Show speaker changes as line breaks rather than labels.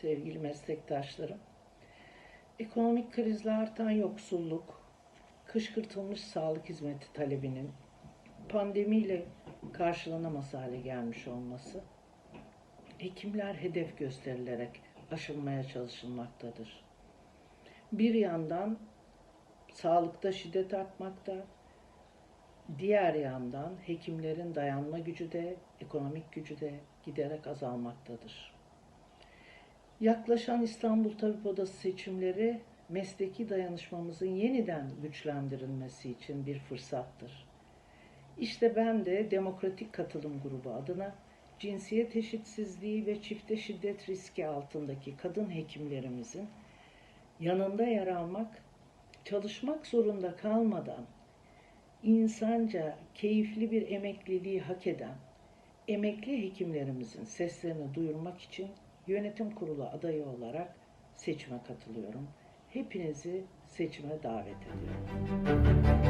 sevgili meslektaşlarım. Ekonomik krizle artan yoksulluk, kışkırtılmış sağlık hizmeti talebinin pandemiyle karşılanamaz hale gelmiş olması, hekimler hedef gösterilerek aşılmaya çalışılmaktadır. Bir yandan sağlıkta şiddet artmakta, diğer yandan hekimlerin dayanma gücü de, ekonomik gücü de giderek azalmaktadır. Yaklaşan İstanbul Tabip Odası seçimleri mesleki dayanışmamızın yeniden güçlendirilmesi için bir fırsattır. İşte ben de Demokratik Katılım Grubu adına cinsiyet eşitsizliği ve çifte şiddet riski altındaki kadın hekimlerimizin yanında yer almak, çalışmak zorunda kalmadan insanca keyifli bir emekliliği hak eden emekli hekimlerimizin seslerini duyurmak için yönetim kurulu adayı olarak seçime katılıyorum. Hepinizi seçime davet ediyorum.